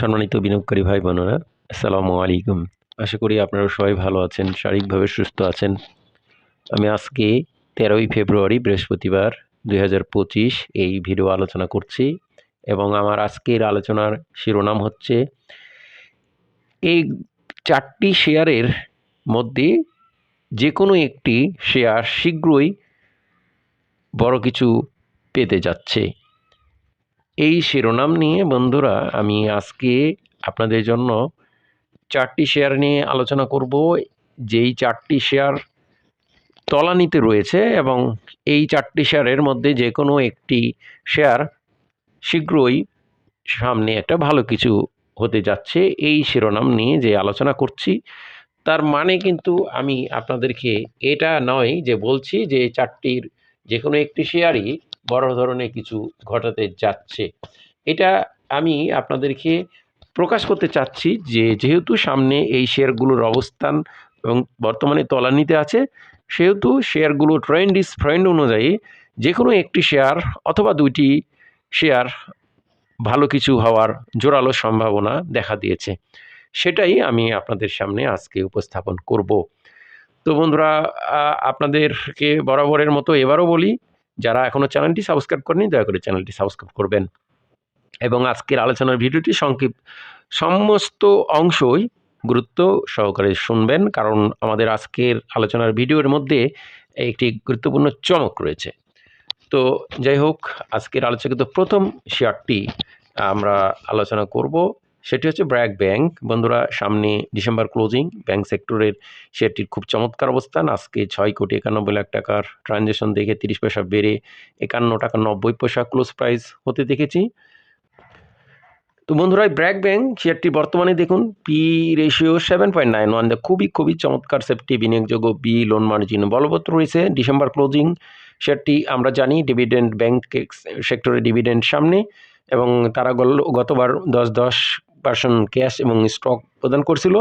সম্মানিত বিনিয়োগকারী ভাই বোনেরা, আসসালামু আলাইকুম। আশা করি আপনারা সবাই ভালো আছেন, শারীরিকভাবে সুস্থ আছেন। আমি আজকে তেরোই ফেব্রুয়ারি, বৃহস্পতিবার দু হাজার পঁচিশ এই ভিডিও আলোচনা করছি এবং আমার আজকের আলোচনার শিরোনাম হচ্ছে, এই চারটি শেয়ারের মধ্যে যে কোনো একটি শেয়ার শীঘ্রই বড় কিছু পেতে যাচ্ছে। এই শিরোনাম নিয়ে বন্ধুরা, আমি আজকে আপনাদের জন্য চারটি শেয়ার নিয়ে আলোচনা করব। যেই চারটি শেয়ার তলানিতে রয়েছে এবং এই চারটি শেয়ারের মধ্যে যে কোনো একটি শেয়ার শীঘ্রই সামনে একটা ভালো কিছু হতে যাচ্ছে। এই শিরোনাম নিয়ে যে আলোচনা করছি, তার মানে কিন্তু আমি আপনাদেরকে এটা নয় যে বলছি যে চারটির যে কোনো একটি শেয়ারই বড় ধরনের কিছু ঘটাতে যাচ্ছে। এটা আমি আপনাদেরকে প্রকাশ করতে চাচ্ছি যে, যেহেতু সামনে এই শেয়ারগুলোর অবস্থান এবং বর্তমানে তলানিতে আছে, সেহেতু শেয়ারগুলো ট্রেন্ড ইস ফ্রেন্ড অনুযায়ী যে কোনো একটি শেয়ার অথবা দুইটি শেয়ার ভালো কিছু হওয়ার জোরালো সম্ভাবনা দেখা দিয়েছে। সেটাই আমি আপনাদের সামনে আজকে উপস্থাপন করব। তো বন্ধুরা আপনাদেরকে বরাবরের মতো এবারও বলি যারা এখনও চ্যানেলটি সাবস্ক্রাইব করেনি, দয়া করে চ্যানেলটি সাবস্ক্রাইব করবেন। এবং আজকের আলোচনার ভিডিওটি সংক্ষিপ্ত, সমস্ত অংশই গুরুত্ব সহকারে শুনবেন, কারণ আমাদের আজকের আলোচনার ভিডিওর মধ্যে একটি গুরুত্বপূর্ণ চমক রয়েছে। তো যাই হোক, আজকের আলোচকিত প্রথম শেয়ারটি আমরা আলোচনা করব। সেটি হচ্ছে ব্র্যাক ব্যাংক। বন্ধুরা, সামনে ডিসেম্বর ক্লোজিং। ব্যাংক সেক্টরের শেয়ারটির খুব চমৎকার অবস্থান। আজকে ছয় কোটি একানব্বই লাখ টাকার ট্রানজ্যাকশন দেখে তিরিশ পয়সা বেড়ে একান্ন টাকা নব্বই পয়সা ক্লোজ প্রাইস হতে দেখেছি। তো বন্ধুরা ব্র্যাক ব্যাংক শেয়ারটি বর্তমানে দেখুন, P ratio seven point nine one খুবই খুবই চমৎকার সেফটি বিনিয়োগযোগ্য বি লোন মার্জিন বলবৎ রয়েছে ডিসেম্বর ক্লোজিং। শেয়ারটি আমরা জানি ডিভিডেন্ড ব্যাংক সেক্টরে ডিভিডেন্ড সামনে এবং তারা গতবার দশ দশ পার্সেন্ট ক্যাশ এবং স্টক প্রদান করছিল।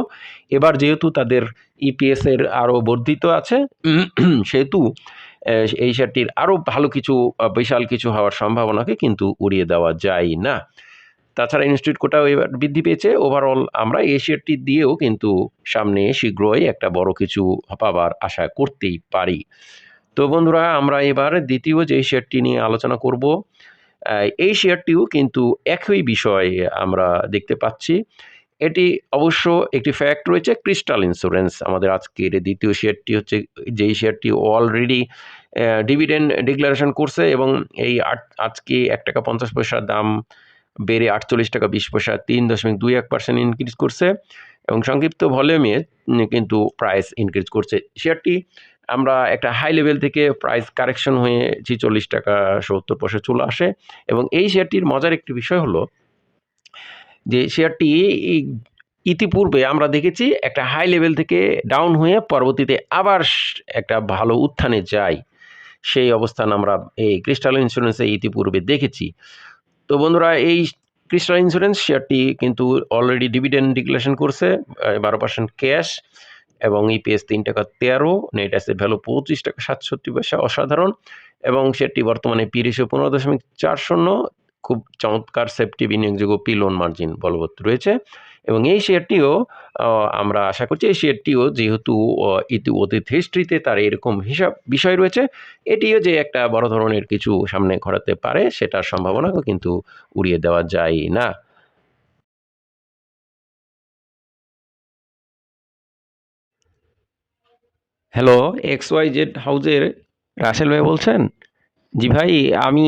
এবার যেহেতু তাদের ইপিএসের আরও বর্ধিত আছে, সেহেতু এই শেয়ারটির আরও ভালো কিছু বিশাল কিছু হওয়ার সম্ভাবনাকে কিন্তু উড়িয়ে দেওয়া যায় না। তাছাড়া ইনস্টিটিউট কোটাও এবার বৃদ্ধি পেয়েছে। ওভারঅল আমরা এই শেয়ারটি দিয়েও কিন্তু সামনে শীঘ্রই একটা বড় কিছু পাবার আশা করতেই পারি। তো বন্ধুরা, আমরা এবার দ্বিতীয় যে শেয়ারটি নিয়ে আলোচনা করব এই শেয়ারটিও কিন্তু একই বিষয় আমরা দেখতে পাচ্ছি। এটি অবশ্য একটি ফ্যাক্ট রয়েছে ক্রিস্টাল ইন্স্যুরেন্স আমাদের আজকের দ্বিতীয় শেয়ারটি হচ্ছে, যেই শেয়ারটি অলরেডি ডিভিডেন্ড ডিক্লারেশন করছে এবং এই আজকে এক টাকা পঞ্চাশ পয়সার দাম বেড়ে আটচল্লিশ টাকা বিশ পয়সা তিন দশমিক দুই এক পার্সেন্ট ইনক্রিজ করছে এবং সংক্ষিপ্ত ভলিউমে কিন্তু প্রাইস ইনক্রিজ করছে। শেয়ারটি আমরা একটা হাই লেভেল থেকে প্রাইস কারেকশন হয়ে ছিচল্লিশ টাকা, সত্তর পয়সা চলে আসে। এবং এই শেয়ারটির মজার একটি বিষয় হলো যে শেয়ারটি ইতিপূর্বে আমরা দেখেছি একটা হাই লেভেল থেকে ডাউন হয়ে পরবর্তীতে আবার একটা ভালো উত্থানে যায়। সেই অবস্থান আমরা এই ক্রিস্টাল ইন্স্যুরেন্সে ইতিপূর্বে দেখেছি। তো বন্ধুরা, এই ক্রিস্টাল ইন্স্যুরেন্স শেয়ারটি কিন্তু অলরেডি ডিভিডেন্ড ডিক্লারেশন করছে বারো পার্সেন্ট ক্যাশ এবং ইপিএস তিন টাকা তেরো নেট অ্যাসেট ভ্যালু পঁচিশ টাকা সাতষট্টি পয়সা অসাধারণ। এবং সেটি বর্তমানে পিরিশো পনেরো দশমিক চার শূন্য, খুব চমৎকার সেফটি বিনিয়োগযোগ্য পি লোন মার্জিন বলবৎ রয়েছে। এবং এই শেয়ারটিও আমরা আশা করছি এই শেয়ারটিও যেহেতু ইতি অতীত হিস্ট্রিতে তার এরকম হিসাব বিষয় রয়েছে, এটিও যে একটা বড় ধরনের কিছু সামনে ঘটাতে পারে, সেটার সম্ভাবনাও কিন্তু উড়িয়ে দেওয়া যায় না। হ্যালো এক্স ওয়াই জেড হাউজের রাসেল ভাই বলছেন? জি ভাই, আমি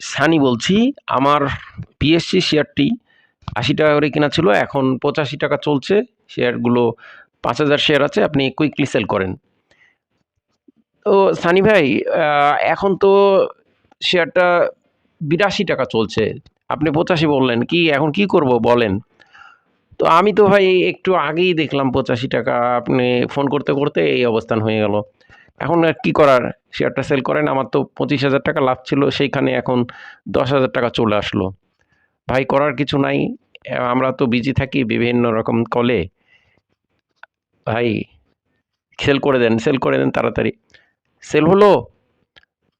সানি বলছি, আমার পিএসসি শেয়ারটি আশি টাকা করে কেনা ছিল, এখন পঁচাশি টাকা চলছে শেয়ারগুলো পাঁচ হাজার শেয়ার আছে, আপনি কুইকলি সেল করেন। তো সানি ভাই এখন তো শেয়ারটা বিরাশি টাকা চলছে, আপনি পঁচাশি বললেন, কি এখন কি করব বলেন? তো আমি তো ভাই একটু আগেই দেখলাম পঁচাশি টাকা আপনি ফোন করতে করতে এই অবস্থান হয়ে গেল। এখন আর কী করার? শেয়ারটা সেল করেন, আমার তো পঁচিশ হাজার টাকা লাভ ছিল, সেইখানে এখন দশ হাজার টাকা চলে আসলো। ভাই করার কিছু নাই, আমরা তো বিজি থাকি বিভিন্ন রকম কলে ভাই সেল করে দেন সেল করে দেন তাড়াতাড়ি। সেল হলো?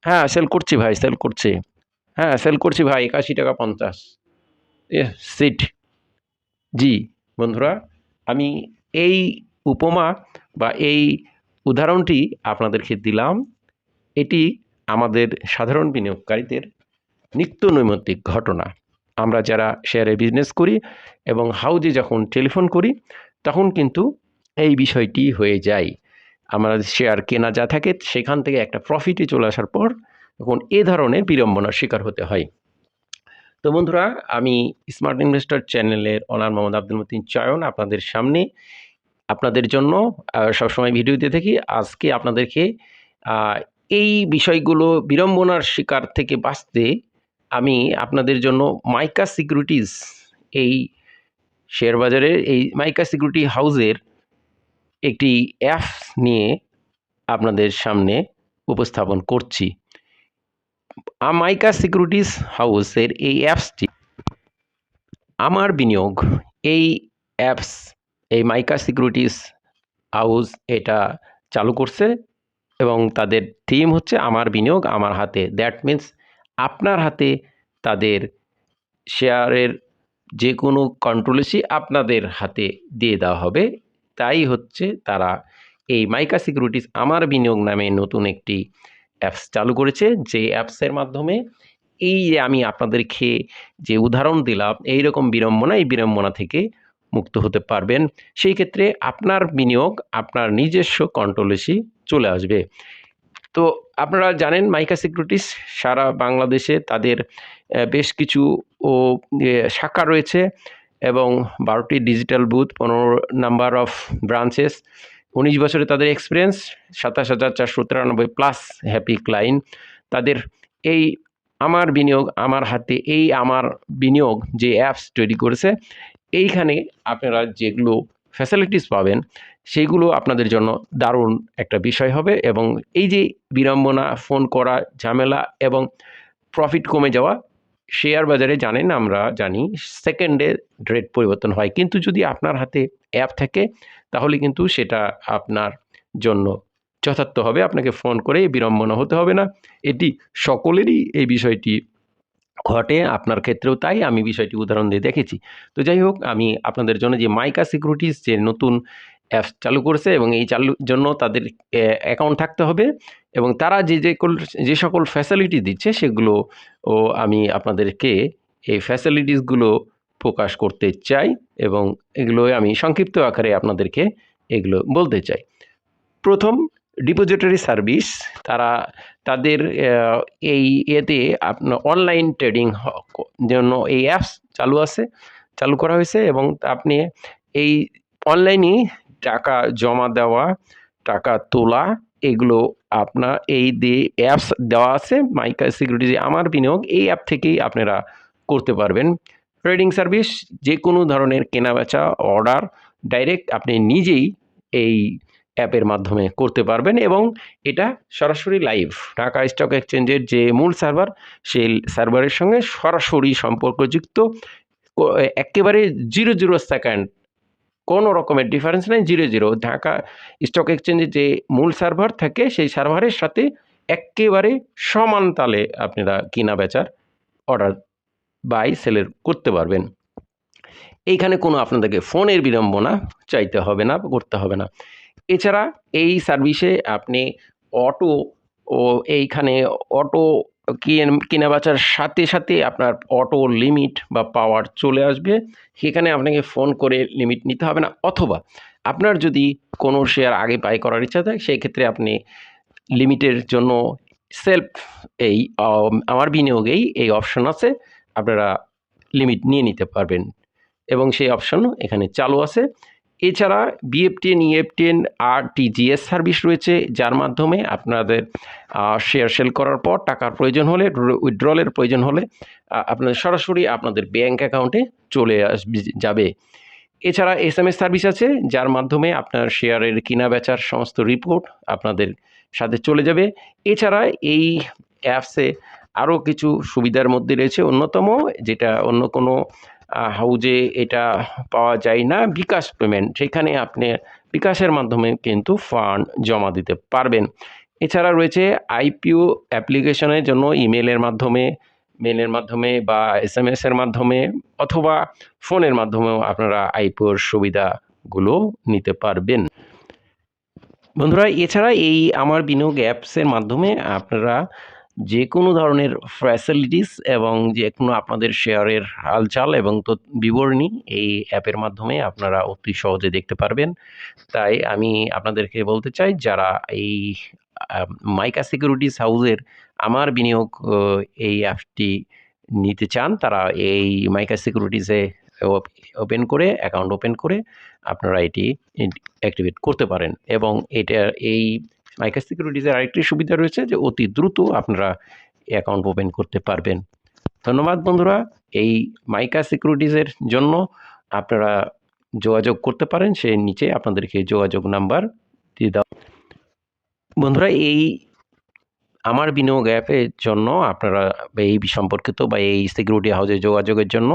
হ্যাঁ সেল করছি ভাই সেল করছি। হ্যাঁ সেল করছি ভাই, একাশি টাকা পঞ্চাশ। সিট জি, বন্ধুরা, আমি এই উপমা বা এই উদাহরণটি আপনাদেরকে দিলাম। এটি আমাদের সাধারণ বিনিয়োগকারীদের নিত্য নৈমিত্তিক ঘটনা। আমরা যারা শেয়ারে বিজনেস করি এবং হাউজে যখন টেলিফোন করি, তখন কিন্তু এই বিষয়টি হয়ে যায়। আমরা শেয়ার কেনা যা থাকে, সেখান থেকে একটা প্রফিটে চলে আসার পর, তখন এ ধরনের বিড়ম্বনার শিকার হতে হয়। তো বন্ধুরা, আমি স্মার্ট ইনভেস্টর চ্যানেলের অনার মোহাম্মদ আব্দুল মতিন চয়ন আপনাদের সামনে। আপনাদের জন্য সবসময় ভিডিও দিয়ে থাকি। আজকে আপনাদেরকে এই বিষয়গুলো বিড়ম্বনার শিকার থেকে বাঁচতে আমি আপনাদের জন্য মাইকা সিকিউরিটিস এই শেয়ার বাজারের এই মাইকা সিকিউরিটি হাউজের একটি অ্যাপ নিয়ে আপনাদের সামনে উপস্থাপন করছি। মাইকা সিকিউরিটিজ হাউসের এই অ্যাপসটি আমার বিনিয়োগ এই অ্যাপস এই মাইকা সিকিউরিটিস হাউস এটা চালু করছে এবং তাদের থিম হচ্ছে আমার বিনিয়োগ আমার হাতে। দ্যাট মিন্স আপনার হাতে তাদের শেয়ারের যে কোনো কন্ট্রোলেসি আপনাদের হাতে দিয়ে দেওয়া হবে। তাই হচ্ছে তারা এই মাইকা সিকিউরিটিজ আমার বিনিয়োগ নামে নতুন একটি অ্যাপস চালু করেছে যে অ্যাপসের মাধ্যমে এই যে আমি আপনাদেরকে যে উদাহরণ দিলাম এই রকম বিড়ম্বনা, এই বিড়ম্বনা থেকে মুক্ত হতে পারবেন। সেই ক্ষেত্রে আপনার বিনিয়োগ, আপনার নিজস্ব কন্ট্রোলেসই চলে আসবে। তো আপনারা জানেন মাইকা সিকিউরিটিস সারা বাংলাদেশে তাদের বেশ কিছু ও শাখা রয়েছে এবং বারোটি ডিজিটাল বুথ, পনেরো নাম্বার অফ ব্রাঞ্চেস। উনিশ বছরে তাদের এক্সপিরিয়েন্স সাতাশ হাজার চারশো তিরানব্বই প্লাস হ্যাপি ক্লাইন তাদের এই আমার বিনিয়োগ, আমার হাতে এই আমার বিনিয়োগ যে অ্যাপস তৈরি করেছে, এইখানে আপনারা যেগুলো ফ্যাসিলিটিস পাবেন সেইগুলো আপনাদের জন্য দারুণ একটা বিষয় হবে এবং এই যে বিড়ম্বনা ফোন করা, ঝামেলা এবং প্রফিট কমে যাওয়া শেয়ার বাজারে জানেন আমরা, জানি সেকেন্ডে রেট পরিবর্তন হয়। কিন্তু যদি আপনার হাতে অ্যাপ থাকে, তাহলে কিন্তু সেটা আপনার জন্য যথার্থ হবে। আপনাকে ফোন করে বিড়ম্বনা হতে হবে না। এটি সকলেরই এই বিষয়টি ঘটে, আপনার ক্ষেত্রেও তাই। আমি বিষয়টি উদাহরণ দিয়ে দেখেছি। তো যাই হোক, আমি আপনাদের জন্য যে মাইকা সিকিউরিটিস যে নতুন অ্যাপস চালু করেছে এবং এই চালুর জন্য তাদের অ্যাকাউন্ট থাকতে হবে এবং তারা যে যে যে সকল ফ্যাসিলিটি দিচ্ছে সেগুলো ও আমি আপনাদেরকে এই ফ্যাসিলিটিসগুলো প্রকাশ করতে চাই এবং এগুলো আমি সংক্ষিপ্ত আকারে আপনাদেরকে এগুলো বলতে চাই। প্রথম ডিপোজিটরি সার্ভিস তারা তাদের এই এতে আপনার অনলাইন ট্রেডিং জন্য এই অ্যাপস চালু আছে, চালু করা হয়েছে এবং আপনি এই অনলাইনে টাকা জমা দেওয়া, টাকা তোলা, এগুলো আপনার এই দিয়ে অ্যাপস দেওয়া আছে, মাইকা সিকিউরিটি আমার বিনিয়োগ, এই অ্যাপ থেকেই আপনারা করতে পারবেন। ট্রেডিং সার্ভিস যে কোনো ধরনের কেনাবেচা অর্ডার ডাইরেক্ট আপনি নিজেই এই অ্যাপের মাধ্যমে করতে পারবেন এবং এটা সরাসরি লাইভ ঢাকা স্টক এক্সচেঞ্জের যে মূল সার্ভার সেই সার্ভারের সঙ্গে সরাসরি সম্পর্কযুক্ত একেবারে জিরো জিরো সেকেন্ড কোনো রকমের ডিফারেন্স নেই জিরো জিরো ঢাকা স্টক এক্সচেঞ্জের যে মূল সার্ভার থাকে, সেই সার্ভারের সাথে একেবারে সমান তালে আপনারা কিনা বেচার অর্ডার বাই সেলের করতে পারবেন। এইখানে কোনো আপনাদেরকে ফোনের বিড়ম্বনা চাইতে হবে না, করতে হবে না। এছাড়া এই সার্ভিসে আপনি অটো ও এইখানে অটো কেনা বেচার সাথে সাথে আপনার অটো লিমিট বা পাওয়ার চলে আসবে। সেখানে আপনাকে ফোন করে লিমিট নিতে হবে না। অথবা আপনার যদি কোনো শেয়ার আগে বাই করার ইচ্ছা থাকে, সেই ক্ষেত্রে আপনি লিমিটের জন্য সেলফ এই আমার বিনিয়োগেই এই অপশন আছে। আপনারা লিমিট নিয়ে নিতে পারবেন। এবং সেই অপশনও এখানে চালু আছে। এছাড়া বিএফটিএন ইএফটিএন আর টিজিএস সার্ভিস রয়েছে, যার মাধ্যমে আপনাদের শেয়ার সেল করার পর টাকার প্রয়োজন হলে উইথড্রলের প্রয়োজন হলে আপনাদের সরাসরি আপনাদের ব্যাংক অ্যাকাউন্টে চলে আসবে যাবে। এছাড়া এস এম এস সার্ভিস আছে, যার মাধ্যমে আপনার শেয়ারের কিনা বেচার সমস্ত রিপোর্ট আপনাদের সাথে চলে যাবে। এছাড়া এই অ্যাপসে আরও কিছু সুবিধার মধ্যে রয়েছে অন্যতম, যেটা অন্য কোনো হাউজে এটা পাওয়া যায় না। বিকাশ পেমেন্ট, সেখানে আপনি বিকাশের মাধ্যমে কিন্তু ফান্ড জমা দিতে পারবেন। এছাড়া রয়েছে আইপিও অ্যাপ্লিকেশনের জন্য ইমেলের মাধ্যমে, মেলের মাধ্যমে বা এস এম এর মাধ্যমে অথবা ফোনের মাধ্যমেও আপনারা আইপিওর সুবিধাগুলো নিতে পারবেন। বন্ধুরা, এছাড়া এই আমার বিনিয়োগ অ্যাপসের মাধ্যমে আপনারা যে কোনো ধরনের ফ্যাসিলিটিস এবং যে কোনো আপনাদের শেয়ারের হালচাল এবং বিবরণী এই অ্যাপের মাধ্যমে আপনারা অতি সহজে দেখতে পারবেন। তাই আমি আপনাদেরকে বলতে চাই, যারা এই মাইকা সিকিউরিটিস হাউসের আমার বিনিয়োগ এই অ্যাপটি নিতে চান, তারা এই মাইকা সিকিউরিটিসে ওপেন করে অ্যাকাউন্ট ওপেন করে আপনারা এটি অ্যাক্টিভেট করতে পারেন এবং এটা, এই মাইকা সিকিউরিটিজের আরেকটি সুবিধা রয়েছে যে অতি দ্রুত আপনারা অ্যাকাউন্ট ওপেন করতে পারবেন। ধন্যবাদ বন্ধুরা, এই মাইকা সিকিউরিটিজের জন্য আপনারা যোগাযোগ করতে পারেন, সে নিচে আপনাদেরকে যোগাযোগ নাম্বার দিয়ে দাও বন্ধুরা, এই আমার বিনিয়োগ অ্যাপের জন্য আপনারা এই সম্পর্কিত বা এই সিকিউরিটি হাউসে যোগাযোগের জন্য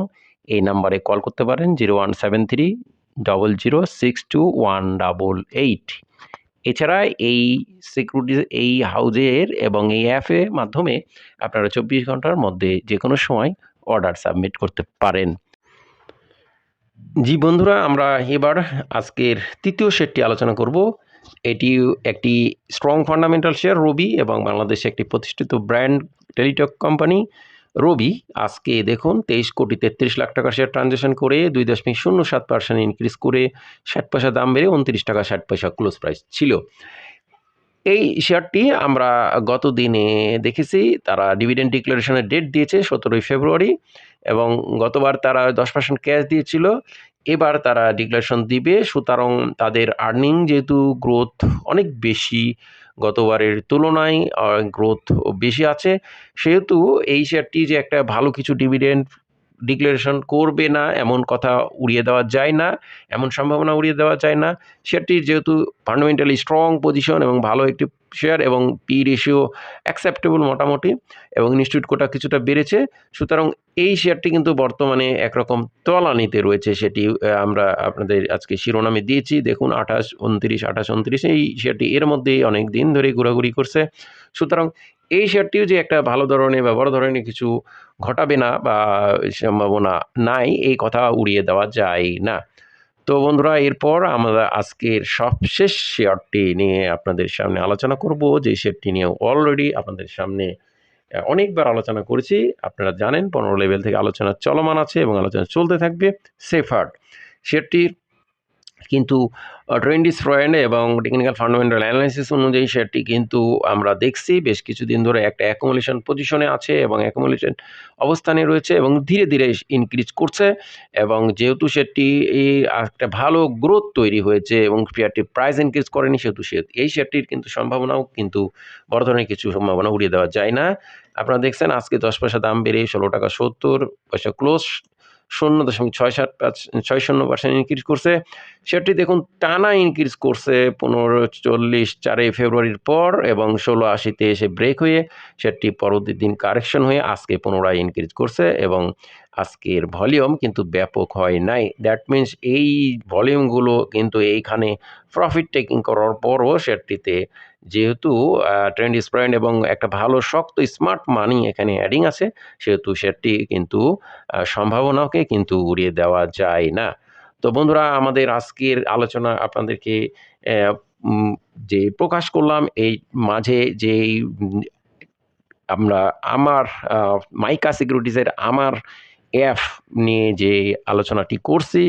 এই নাম্বারে কল করতে পারেন zero one seven three double zero six two one double eight এছাড়া এই সিকিউরিটি এই হাউজের এবং এই অ্যাপের মাধ্যমে আপনারা চব্বিশ ঘণ্টার মধ্যে যে কোনো সময় অর্ডার সাবমিট করতে পারেন। জি বন্ধুরা, আমরা এবার আজকের তৃতীয় শেয়ারটি আলোচনা করব। এটি একটি স্ট্রং ফান্ডামেন্টাল শেয়ার রবি এবং বাংলাদেশে একটি প্রতিষ্ঠিত ব্র্যান্ড টেলিটক কোম্পানি রবি, আজকে দেখুন তেইশ কোটি তেত্রিশ লাখ টাকা শেয়ার ট্রানজ্যাকশন করে দুই দশমিক শূন্য সাত পার্সেন্ট ইনক্রিজ করে ষাট পয়সা দাম বেড়ে উনত্রিশ টাকা ষাট পয়সা ক্লোজ প্রাইস ছিল। এই শেয়ারটি আমরা গত দিনে দেখেছি, তারা ডিভিডেন্ড ডিক্লারেশনের ডেট দিয়েছে সতেরোই ফেব্রুয়ারি এবং গতবার তারা দশ পার্সেন্ট ক্যাশ দিয়েছিল, এবার তারা ডিক্লারেশন দিবে, সুতরাং তাদের আর্নিং যেহেতু গ্রোথ অনেক বেশি গতবারের তুলনায় গ্রোথ বেশি আছে। সেহেতু এই শেয়ারটি যে একটা ভালো কিছু ডিভিডেন্ড ডিক্লারেশন করবে না, এমন কথা উড়িয়ে দেওয়া যায় না, এমন সম্ভাবনা উড়িয়ে দেওয়া যায় না। শেয়ারটির যেহেতু ফান্ডামেন্টালি স্ট্রং পজিশন এবং ভালো একটি শেয়ার এবং পি রেশিও অ্যাকসেপ্টেবল মোটামুটি এবং ইনস্টিটিউট কোটা কিছুটা বেড়েছে, সুতরাং এই শেয়ারটি কিন্তু বর্তমানে একরকম তলানিতে রয়েছে, সেটি আমরা আপনাদের আজকে শিরোনামে দিয়েছি। দেখুন, আঠাশ, উনত্রিশ আঠাশ, উনত্রিশ, এই শেয়ারটি এর মধ্যেই অনেক দিন ধরে ঘোরাঘুরি করছে। সুতরাং এই শেয়ারটিও যে একটা ভালো ধরনের বা বড় ধরনের কিছু ঘটাবে না বা সম্ভাবনা নাই, এই কথা উড়িয়ে দেওয়া যায় না। তো বন্ধুরা, এরপর আমরা আজকের সবশেষ শেয়ারটি নিয়ে আপনাদের সামনে আলোচনা করব। যে শেয়ারটি নিয়ে অলরেডি আপনাদের সামনে অনেকবার আলোচনা করেছি। আপনারা জানেন, পনেরো লেভেল থেকে আলোচনা চলমান আছে এবং আলোচনা চলতে থাকবে সেফার্ড শেয়ারটির কিন্তু ট্রেন্ডিস ফ্রয়েন্ড এবং টেকনিক্যাল ফান্ডামেন্টাল অ্যানালাইসিস অনুযায়ী শেয়ারটি কিন্তু আমরা দেখছি। বেশ কিছুদিন ধরে একটা অ্যাকোমোলেশন পজিশনে আছে এবং অ্যাকোমোলেশন অবস্থানে রয়েছে এবং ধীরে ধীরে ইনক্রিজ করছে এবং যেহেতু সেটি একটা ভালো গ্রোথ তৈরি হয়েছে এবং শেয়ারটি প্রাইস ইনক্রিজ করেনি, সেহেতু সে, এই শেয়ারটির কিন্তু সম্ভাবনাও কিন্তু বড় ধরনের কিছু সম্ভাবনা উড়িয়ে দেওয়া যায় না। আপনারা দেখছেন আজকে দশ পয়সা দাম বেড়ে ষোলো টাকা সত্তর, পয়সা ক্লোজ শূন্য দশমিক ছয় সাত পাঁচ, ছয় শূন্য পার্সেন্ট ইনক্রিজ করছে। সেটি দেখুন, টানা ইনক্রিজ করছে পনেরো, চল্লিশ, চারই ফেব্রুয়ারির পর এবং ষোলো, আশিতে এসে ব্রেক হয়ে সেটি পরবর্তী দিন কারেকশন হয়ে আজকে পুনরায় ইনক্রিজ করছে এবং আজকের ভলিউম কিন্তু ব্যাপক হয় নাই। দ্যাট মিন্স এই ভলিউমগুলো কিন্তু এইখানে প্রফিট টেকিং করার পরও শেয়ারটিতে যেহেতু ট্রেন্ড স্প্রেন্ড এবং একটা ভালো শক্ত স্মার্ট মানি এখানে অ্যাডিং আছে, সেহেতু শেয়ারটি কিন্তু সম্ভাবনাকে কিন্তু উড়িয়ে দেওয়া যায় না। তো বন্ধুরা, আমাদের আজকের আলোচনা আপনাদেরকে যে প্রকাশ করলাম, এই মাঝে যে আমরা আমার মাইকা সিকিউরিটিজের আমার অ্যাপ নিয়ে যে আলোচনাটি করছি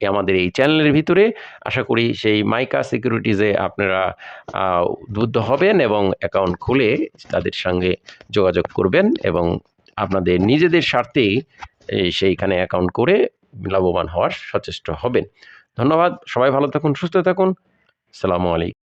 আমাদের এই চ্যানেলের ভিতরে, আশা করি সেই মাইকা সিকিউরিটিজে আপনারা উদ্বুদ্ধ হবেন এবং অ্যাকাউন্ট খুলে তাদের সঙ্গে যোগাযোগ করবেন এবং আপনাদের নিজেদের স্বার্থেই সেইখানে অ্যাকাউন্ট করে লাভবান হওয়ার সচেষ্ট হবেন। ধন্যবাদ, সবাই ভালো থাকুন, সুস্থ থাকুন। সালামু আলাইকুম।